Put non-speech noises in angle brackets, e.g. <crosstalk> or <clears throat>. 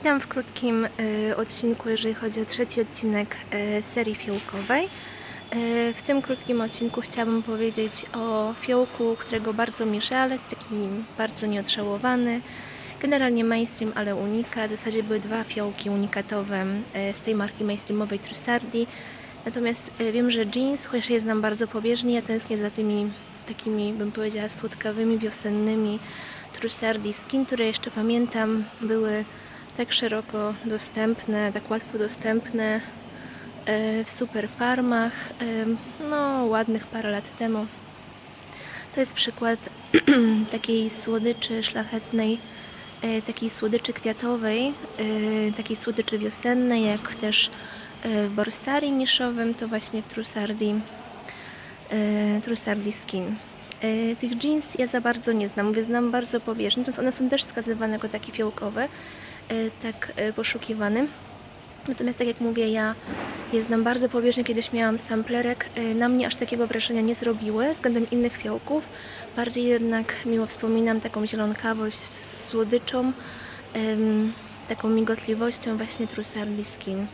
Witam w krótkim y, odcinku, jeżeli chodzi o trzeci odcinek y, serii fiołkowej. Y, w tym krótkim odcinku chciałabym powiedzieć o fiołku, którego bardzo mi żal, taki bardzo nieodżałowany. Generalnie mainstream, ale unika. W zasadzie były dwa fiołki unikatowe z tej marki mainstreamowej Trussardi. Natomiast wiem, że jeans, chociaż je znam bardzo pobieżnie, ja tęsknię za tymi takimi, bym powiedziała, słodkawymi, wiosennymi Trussardi skin, które jeszcze pamiętam, były tak szeroko dostępne, tak łatwo dostępne e, w super farmach, e, no ładnych parę lat temu. To jest przykład <clears throat> takiej słodyczy szlachetnej, e, takiej słodyczy kwiatowej, takiej słodyczy wiosennej, jak też w Borsari niszowym, to właśnie w Trussardi, e, Trussardi Skin. Tych jeans ja za bardzo nie znam, mówię, znam bardzo pobieżnie, one są też wskazywane jako takie fiołkowe, tak e, poszukiwany. Natomiast tak jak mówię, ja je znam bardzo pobieżnie, kiedyś miałam samplerek, e, na mnie aż takiego wrażenia nie zrobiły względem innych fiołków. Bardziej jednak miło wspominam taką zielonkawość z słodyczą, taką migotliwością właśnie Trussardi Skin.